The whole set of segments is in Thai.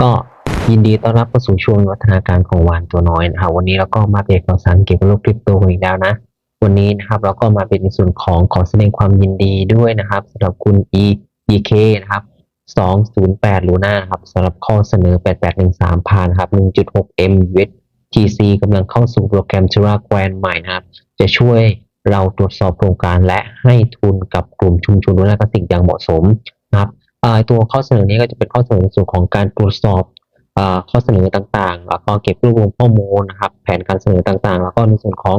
ก็ยินดีต้อนรับเข้าสู่ช่วงวัฒนาการของวานตัวน้อยนะครับวันนี้เราก็มาเบรกข่าวสารเกี่ยวกับโลกคริปโตกันอีกแล้วนะ วันนี้นะครับเราก็มาเป็นในส่วนของขอแสดงความยินดีด้วยนะครับสำหรับคุณ E EK นะครับ208ลูน่าครับสำหรับข้อเสนอ 8813ผ่านครับ 1.6 M USTC กำลังเข้าสู่โปรแกรม Terra Grand ใหม่นะครับ จะช่วยเราตรวจสอบโครงการและให้ทุนกับกลุ่มชุมชนลูน่ากสิกอย่างเหมาะสม ตัวข้อเสนอนี้ก็จะเป็นข้อเสนอในส่วนของการตรวจสอบอข้อเสนอต่างๆแล้วก็เก็บรวบรวมข้อมูลนะครับ แผนการเสนอต่างๆ แล้วก็ในส่วนของ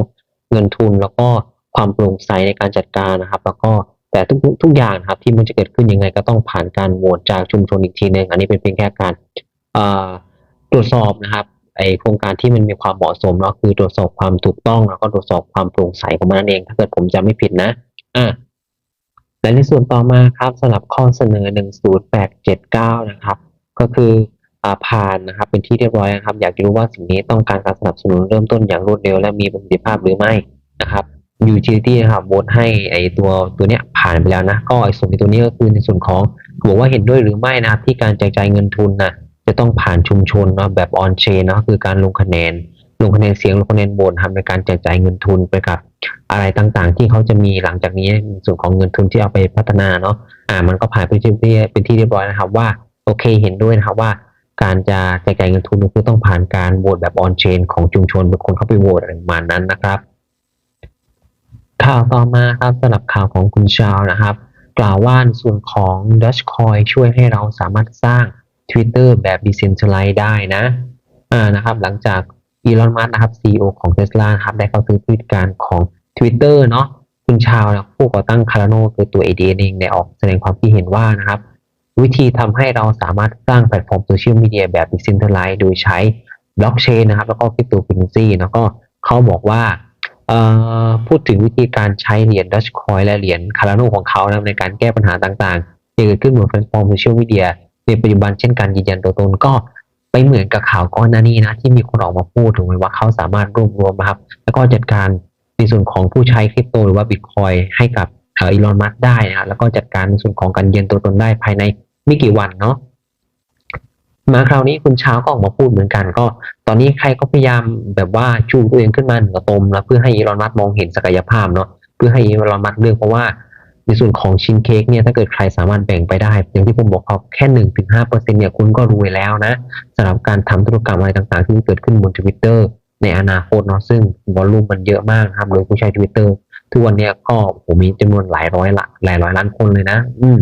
เงินทุน แล้วก็ความโปร่งใสในการจัดการนะครับ แล้วก็แต่ทุกทุกอย่างนะครับที่มันจะเกิดขึ้นยังไงก็ต้องผ่านการโหวตจากชุมชนอีกทีหนึ่งอันนี้เป็นเพียงแค่การตรวจสอบนะครับไอโครงการที่มันมีความเหมาะสมเนาะคือตรวจสอบความถูกต้องแล้วก็ตรวจสอบความโปร่งใสของมันนั่นเอง ถ้าเกิดผมจำไม่ผิดนะอ่า และในส่วนต่อมาครับสำหรับข้อเสนอ 10879 นะครับ ก็คืออผ่านนะครับเป็นที่เรียบร้อยนะครับ อยากจะรู้ว่าสิ่งนี้ต้องการการสนับสนุนเริ่มต้นอย่างรวดเร็วและมีประสิทธิภาพหรือไม่นะครับ utility นะครับโหวตให้ไอตัวตัวเนี้ยผ่านไปแล้วนะ ก็ไอส่วนในตัวนี้ก็คือในส่วนของบอกว่าเห็นด้วยหรือไม่นะครับที่การแจกจ่ายเงินทุนนะจะต้องผ่านชุมชนเนาะแบบ on chain เนาะคือการลงคะแนน ลงคะแนนเสียงลงคะแนนโหวตทำในการแจกจ่ายเงินทุนไปกับ อะไรต่างๆ ที่เขาจะมีหลังจากนี้ในส่วนของเงินทุนที่เอาไปพัฒนาเนาะอ่ามันก็ผ่านไปที่เป็นที่เรียบร้อยนะครับว่าโอเคเห็นด้วยนะครับว่าการจะแจกจ่ายเงินทุนคือต้องผ่านการโหวตแบบออนเชนของชุมชนเป็นคนเข้าไปโหวตอะไรประมาณนั้นนะครับ ข่าวต่อมาครับสำหรับข่าวของคุณชาวนะครับ กล่าวว่าส่วนของ d o g e c o i ช่วยให้เราสามารถสร้าง Twitter แบบ Decentralized ได้นะอ่านะครับหลังจาก อีลอน มัสนะครับ CEO ของ Tesla นะครับได้เข้าซื้อผู้จัดการของ Twitter เนาะคุณชาวนะผู้ก่อตั้ง Cardano คือตัว ADN เองได้ออกแสดงความคิดเห็นว่านะครับ วิธีทำให้เราสามารถสร้างแพลตฟอร์มโซเชียลมีเดียแบบ Decentralized โดยใช้บล็อกเชนนะครับ แล้วก็คริปโตเคอเรนซีแล้วก็เขาบอกว่าพูดถึงวิธีการใช้เหรียญ Dogecoin และเหรียญ Cardano ของเขานะในการแก้ปัญหาต่างๆที่เกิดขึ้นบนแพลตฟอร์มโซเชียลมีเดียในปัจจุบันเช่นการยืนยันตัวตนก็ ไปเหมือนกับข่าวก่อนหน้านี้นะที่มีคนออกมาพูดถึงว่าเขาสามารถรวบรวมนะครับ แล้วก็จัดการในส่วนของผู้ใช้คริปโตหรือว่าบิตคอยให้กับอีลอนมัสได้นะแล้วก็จัดการในส่วนของการเยืนตัวตนได้ภายในไม่กี่วันเนาะมาคราวนี้คุณเช้าก็ออกมาพูดเหมือนกันก็ ตอนนี้ใครก็พยายามแบบว่าชูตัวเองขึ้นมาเหนือตมแล้วเพื่อให้อีลอนมัสมองเห็นศักยภาพเนาะเพื่อให้อีลอนมัสเลือกเพราะว่า ในส่วนของชิ้นเค้กเนี่ยถ้าเกิดใครสามารถแบ่งไปได้ อย่างที่ผมบอกเขาแค่หนึ่งถึงห้าเปอร์เซ็นเนี่ยคุณก็รวยแล้วนะสำหรับการทำธุรกรรมอะไรต่างๆ ที่เกิดขึ้นบนทวิตเตอร์ในอนาคตเนาะซึ่งวอลลุ่มมันเยอะมากครับโดยผู้ใช้ทวิตเตอร์ทุกวันเนี้ยก็ผมมีจำนวนหลายร้อยละหลายร้อยล้านคนเลยนะ อืม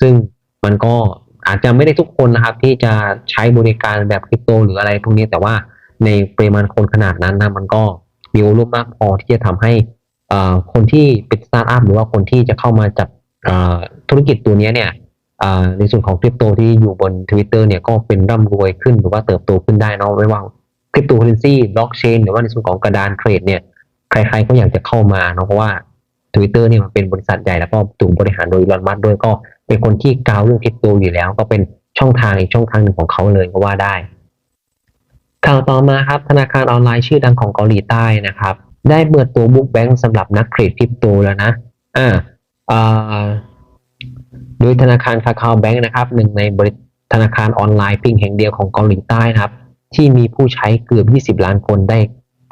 ซึ่งมันก็อาจจะไม่ได้ทุกคนนะครับ ที่จะใช้บริการแบบคริปโตหรืออะไรพวกนี้แต่ว่าในปริมาณคนขนาดนั้นนะมันก็มีวอลลุ่มมากพอที่จะทำให้ คนที่เป็นสตาร์ทอัพหรือว่าคนที่จะเข้ามาจับธุรกิจตัวนี้เนี่ยในส่วนของคริปโตที่อยู่บน Twitter เนี่ยก็เป็นร่ำรวยขึ้นหรือว่าเติบโตขึ้นได้เนอะไม่ว่าคริปโตเคอเรนซีบล็อกเชนหรือว่าในส่วนของกระดานเทรดเนี่ยใครๆก็อยากจะเข้ามาเนาะเพราะว่า Twitter เนี่ยมันเป็นบริษัทใหญ่แล้วก็ถูกบริหารโดยอีลอนมัสก์ด้วยก็เป็นคนที่กาวเรื่องคริปโตอยู่แล้ว ก็เป็นช่องทางอีกช่องทางหนึ่งของเขาเลยก็ว่าได้ข่าวต่อมาครับธนาคารออนไลน์ชื่อดังของเกาหลีใต้นะครับ ได้เปิดตัวบุ๊กแบงค์สำหรับนักเทรดคริปโตแล้วนะอ่าอ่าโดยธนาคารคาคาแบงค์นะครับหนึ่งในบริธนาคารออนไลน์เพียงแห่งเดียวของเกาหลีใต้นะครับ ที่มีผู้ใช้เกือบ 20 ล้านคนได้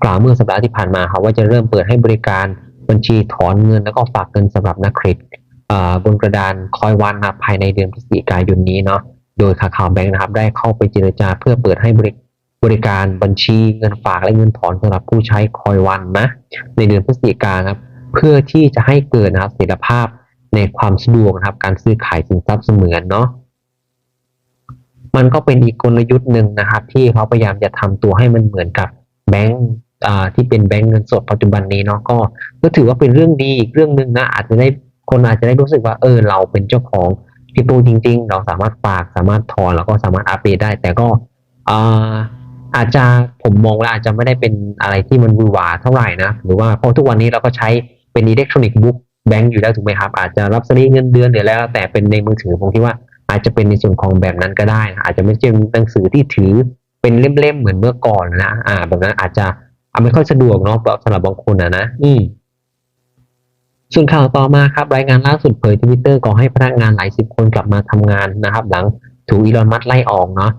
กล่าวเมื่อสัปดาห์ที่ผ่านมาครับว่าจะเริ่มเปิดให้บริการบัญชีถอนเงินแล้วก็ฝากเงินสำหรับนักเครดิตอ่าบนกระดานคอยวันนะภายในเดือนพฤศจิกายนนี้เนาะโดยคาคาแบงค์นะครับได้เข้าไปเจรจาเพื่อเปิดให้บริ บริการบัญชีเงินฝากและเงินถอนสำหรับผู้ใช้คอยวันนะในเดือนพฤศจิกายนครับเพื่อที่จะให้เกิดนะครับเสถียรภาพในความสะดวกนะครับ การซื้อขายสินทรัพย์เสมือนเนาะมันก็เป็นอีกกลยุทธ์หนึ่งนะครับ ที่เขาพยายามจะทำตัวให้มันเหมือนกับแบงก์ที่เป็นแบงก์เงินสดปัจจุบันนี้เนาะก็ก็ถือว่าเป็นเรื่องดีอีกเรื่องหนึ่งนะอาจจะได้คนอาจจะได้รู้สึกว่าเออเราเป็นเจ้าของคริปโตจริง ๆ เราสามารถฝากสามารถถอนแล้วก็สามารถอัปเดตได้ แต่ก็อ่า อาจจะผมมองว่าอาจจะไม่ได้เป็นอะไรที่มันวือหวาเท่าไหร่นะหรือว่าเพราะทุกวันนี้เราก็ใช้เป็นอิเล็กทรอนิกส์บุ๊กแบงก์อยู่แล้วถูกไหมครับ อาจจะรับสลิปเงินเดือนหรืออะไรแล้ว แต่เป็นในมือถือผมคิดว่าอาจจะเป็นในส่วนของแบบนั้นก็ได้นะอาจจะไม่ใช่หนังสือที่ถือเป็นเล่มๆเหมือนเมื่อก่อนนะอ่า แบบนั้นอาจจะอาไม่ค่อยสะดวกเนาะสำหรับบางคนนะนะอืมส่วนข่าวต่อมาครับ รายงานล่าสุดเผยทวิตเตอร์ก่อให้พนักงานหลายสิบคนกลับมาทำงานนะครับ หลังถูกอีลอนมัสไล่ออกเนาะ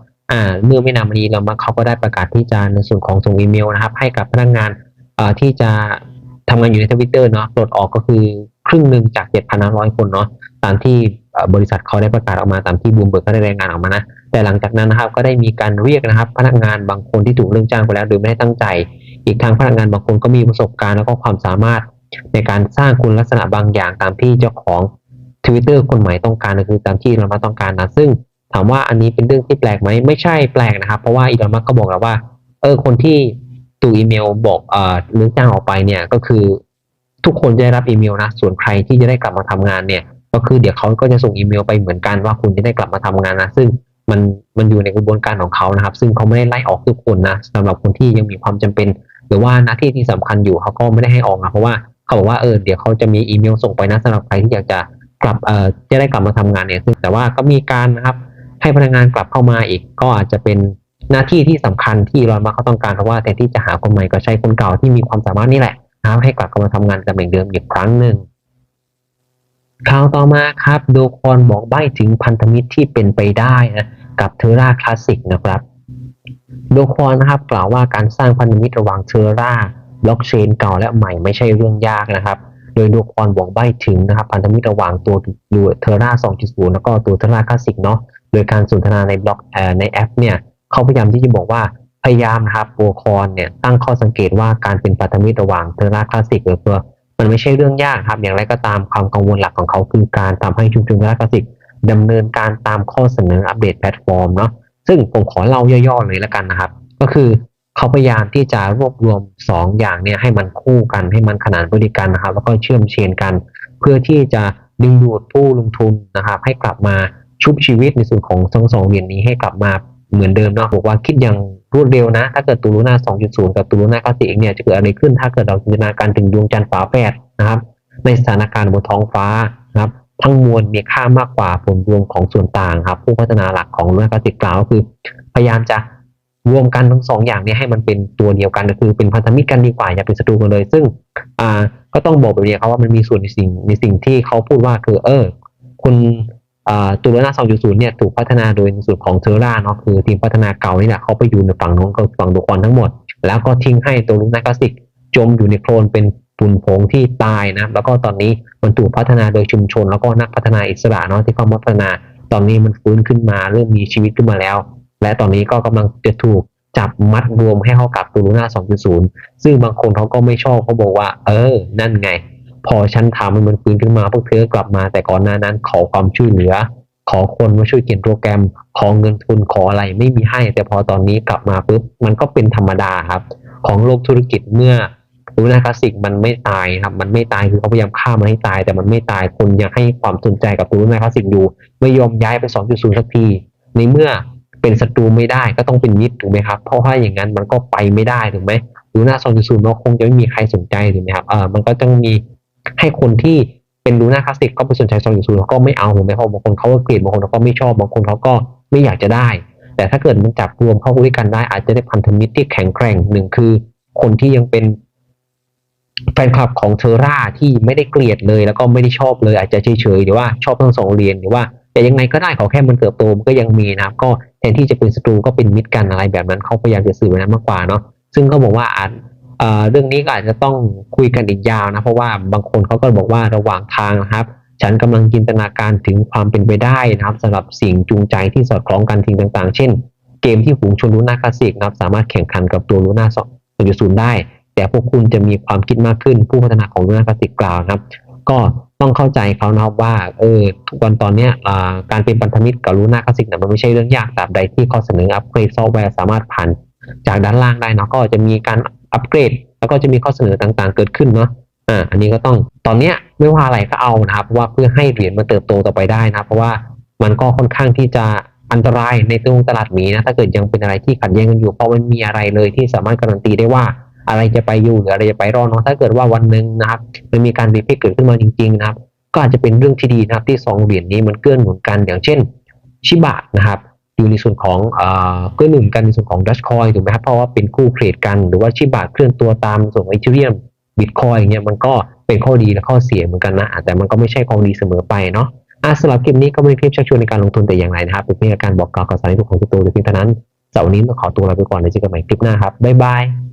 เมื่อไม่นานมานี้เรามาเขาก็ได้ประกาศที่จะในส่วนของส่งอีเมลนะครับ ให้กับพนักงานอ่าที่จะทำงานอยู่ในทวิตเตอร์เนาะปลดออกก็คือครึ่งหนึ่งจาก7,500คนเนาะตามที่บริษัทเขาได้ประกาศออกมาตามที่บูมเบิร์กก็ได้รายงานออกมานะแต่หลังจากนั้นนะครับก็ได้มีการเรียกนะครับ พนักงานบางคนที่ถูกเลิกจ้างไปแล้วโดยไม่ได้ตั้งใจ อีกทางพนักงานบางคนก็มีประสบการณ์แล้วก็ความสามารถในการสร้างคุณลักษณะบางอย่างตามที่เจ้าของ Twitter คนใหม่ต้องการก็คือตามที่อีลอนมัสก์ต้องการนะซึ่ง ถามว่าอันนี้เป็นเรื่องที่แปลกไหมไม่ใช่แปลกนะครับ เพราะว่าอีลอนมัสก์ก็บอกแล้วว่า เออคนที่ตูอีเมลบอกเอ่อเลิกจ้างออกไปเนี่ยก็คือ ทุกคนจะได้รับอีเมลนะ ส่วนใครที่จะได้กลับมาทำงานเนี่ย ก็คือเดี๋ยวเขาก็จะส่งอีเมลไปเหมือนกันว่าคุณจะได้กลับมาทำงานนะ ซึ่งมันมันอยู่ในกระบวนการของเขานะครับ ซึ่งเขาไม่ได้ไล่ออกทุกคนนะสำหรับคนที่ยังมีความจำเป็น หรือว่าหน้าที่ที่สำคัญอยู่เขาก็ไม่ได้ให้ออกนะเพราะว่าเขาบอกว่าเออเดี๋ยวเขาจะมีอีเมลส่งไปนะสำหรับใครที่อยากจะกลับเอ่อจะได้กลับมาทำงานเนี่ยซึ่งแต่ว่าก็มีการนะครับ ให้พนักงานกลับเข้ามาอีกก็อาจจะเป็นหน้าที่ที่สำคัญที่อีลอนมัสก์เขาต้องการเพราะว่าแทนที่จะหาคนใหม่ก็ใช้คนเก่าที่มีความสามารถนี่แหละนะครับให้กลับเข้ามาทำงานตำแหน่งเดิมอีกครั้งหนึ่งข่าวต่อมาครับโดคอนบอกใบ้ถึงพันธมิตรที่เป็นไปได้นะกับเทอร่าคลาสสิกนะครับโดคอนนะครับกล่าวว่าการสร้างพันธมิตรระหว่างเทอร่าบล็อกเชนเก่าและใหม่ไม่ใช่เรื่องยากนะครับ โดยโดคอนบอกใบ้ถึงนะครับพันธมิตรระหว่างตัวตัวเทอร่า2.0 แล้วก็ตัวเทอร่าคลาสสิกเนาะ โดยการสนทนาในบล็อกในแอปเนี่ยเขาพยายามที่จะบอกว่าพยายามนะครับโดคอนเนี่ยตั้งข้อสังเกตว่าการเป็นพันธมิตรระหว่างเทอร่าคลาสสิกหรือตัวมันไม่ใช่เรื่องยากครับ อย่างไรก็ตามความกังวลหลักของเขาคือการทำให้ชุมชนคลาสสิกดำเนินการตามข้อเสนออัปเดตแพลตฟอร์มเนาะซึ่งผมขอเล่าย่อๆเลยแล้วกันนะครับ ก็คือเขาพยายามที่จะรวบรวม 2 อย่างเนี่ยให้มันคู่กันให้มันขนานบริการนะครับ แล้วก็เชื่อมเชนกัน เพื่อที่จะดึงดูดผู้ลงทุนนะครับ ให้กลับมา ชุบชีวิตในส่วนของทั้งสองเหรียญนี้ให้กลับมาเหมือนเดิมเนาะบอกว่าคิดอย่างรวดเร็วนะ ถ้าเกิดตูลูน่า 2.0 กับตูลูน่าคลาสสิกเนี่ยจะเกิดอะไรขึ้น ถ้าเกิดเราจินตนาการถึงดวงจันทร์ฝาแฝดนะครับ ในสถานการณ์บนท้องฟ้านะครับ ทั้งมวลมีค่ามากกว่าผลรวมของส่วนต่างครับ ผู้พัฒนาหลักของลูน่าคลาสสิกกล่าวก็คือ พยายามจะรวมกันทั้งสองอย่างนี้ให้มันเป็นตัวเดียวกันก็คือเป็นพันธมิตรกันดีกว่าอย่าเป็นศัตรูกันเลย ซึ่งอ่าก็ต้องบอกแบบนี้ครับว่ามันมีส่วนในสิ่งในสิ่งที่เขาพูดว่าคือเออคุณอ่า ตัวลูน่า2.0 เนี่ยถูกพัฒนาโดยในส่วนของเทอร่าเนาะคือทีมพัฒนาเก่านี่แหละเขาไปอยู่ในฝั่งโน้นก็ฝั่งโดคอนทั้งหมด แล้วก็ทิ้งให้ตัวลูกน่าคลาสสิกจมอยู่ในโคลนเป็นฝุ่นผงที่ตายนะแล้วก็ตอนนี้มันถูกพัฒนาโดยชุมชน แล้วก็นักพัฒนาอิสระเนาะที่เข้ามาพัฒนาตอนนี้มันฟื้นขึ้นมาเริ่มมีชีวิตขึ้นมาแล้ว และตอนนี้ก็กำลังจะถูกจับมัดรวมให้เข้ากับตูลูน่า2.0 ซึ่งบางคนเขาก็ไม่ชอบเขาบอกว่า เออ นั่นไง พอฉันทำให้มันฟื้นขึ้นมาพวกเธอกลับมา แต่ก่อนหน้านั้นขอความช่วยเหลือ ขอคนมาช่วยเขียนโปรแกรม ขอเงินทุนขออะไรไม่มีให้ แต่พอตอนนี้กลับมาปุ๊บมันก็เป็นธรรมดาครับ ของโลกธุรกิจเมื่อลูน่าคลาสสิกมันไม่ตายครับ มันไม่ตายคือเขาพยายามฆ่ามันให้ตาย แต่มันไม่ตายคนยังให้ความสนใจกับลูน่าคลาสสิกอยู่ไม่ยอมย้ายไป 2.0 สักทีในเมื่อเป็นศัตรูไม่ได้ก็ต้องเป็นมิตรถูกไหมครับ เพราะว่าอย่างนั้นมันก็ไปไม่ได้ถูกไหมลูน่า2.0มันคงจะไม่มีใครสนใจถูกไหมครับเออมันก็ต้องมี ให้คนที่เป็นลูน่าคลาสสิกก็ไปสนใจ2.0แล้วก็ไม่เอาถูกไหมเพราะบางคนเขาก็เกลียดบางคนเขาก็ไม่ชอบบางคนเขาก็ไม่อยากจะได้ แต่ถ้าเกิดมันจับรวมเข้าด้วยกันได้ อาจจะได้พันธมิตรที่แข็งแกร่งหนึ่งคือ คนที่ยังเป็นแฟนคลับของเทอร่าที่ไม่ได้เกลียดเลย แล้วก็ไม่ได้ชอบเลยอาจจะเฉยๆหรือว่าชอบทั้งสองเรียนหรือว่าแต่ยังไงก็ได้ขอแค่มันเติบโตมันก็ยังมีนะครับ ก็แทนที่จะเป็นศัตรูก็เป็นมิตรกันอะไรแบบนั้นเขาพยายามจะสื่อแบบนั้นมากกว่าเนาะซึ่งก็บอกว่าอาจ เรื่องนี้ก็อาจจะต้องคุยกันอีกยาวนะ เพราะว่าบางคนเขาก็บอกว่าระหว่างทางนะครับ ฉันกำลังจินตนาการถึงความเป็นไปได้นะครับสำหรับสิ่งจูงใจที่สอดคล้องกันสิ่งต่างๆ เช่น เกมที่ฝูงชนลูน่าคลาสสิกนะครับ สามารถแข่งขันกับตัวลูน่า2.0ได้ แต่พวกคุณจะมีความคิดมากขึ้นผู้พัฒนาของลูน่าคลาสสิกกล่าวนะครับ ก็ต้องเข้าใจเขานะครับว่าเออทุกวันตอนเนี้ยการเป็นพันธมิตรกับลูน่าคลาสสิกนี่ยมันไม่ใช่เรื่องยากตราบใดที่ข้อเสนออัปเกรดซอฟต์แวร์สามารถผ่านจากด้านล่างได้นะก็จะมีการ อัปเกรด แล้วก็จะมีข้อเสนอต่างๆ เกิดขึ้นเนาะอ่าอันนี้ก็ต้องตอนเนี้ยไม่ว่าอะไรก็เอานะครับเพราะว่าเพื่อให้เหรียญมันเติบโตต่อไปได้นะครับเพราะว่ามันก็ค่อนข้างที่จะอันตรายในตรงตลาดหมีนะถ้าเกิดยังเป็นอะไรที่ขัดแย้งกันอยู่เพราะมันมีอะไรเลยที่สามารถการันตีได้ว่าอะไรจะไปอยู่หรืออะไรจะไปรอดเนาะถ้าเกิดว่าวันหนึ่งนะครับมันมีการรีเพคเกิดขึ้นมาจริงๆนะครับ ก็อาจจะเป็นเรื่องที่ดีนะครับที่สองเหรียญนี้มันเกื้อหนุนกันอย่างเช่นชิบะนะครับ อยู่ในส่วนของเอ่อกื้อหนุนกันในส่วนของดัชคอยถูกไหมครับเพราะว่าเป็นคู่เทรดกันหรือว่าชิบะเคลื่อนตัวตามส่วนของอีเทเรียมบิตคอยเนี่ยมันก็เป็นข้อดีและข้อเสียเหมือนกันนะแต่มันก็ไม่ใช่ข้อดีเสมอไปเนาะอาสำหรับคลิปนี้ก็ไม่ได้คลิปชักชวนในการลงทุนแต่อย่างไรนะครับเป็นเพียงการบอกกล่าวข่าวสารให้ทุกคนทุกตัวหรือเพียงเท่านั้นสำหรับวันนี้ต้องขอตัวลาไปก่อนเดี๋ยวเจอกันใหม่คลิปหน้าครับบ๊ายบาย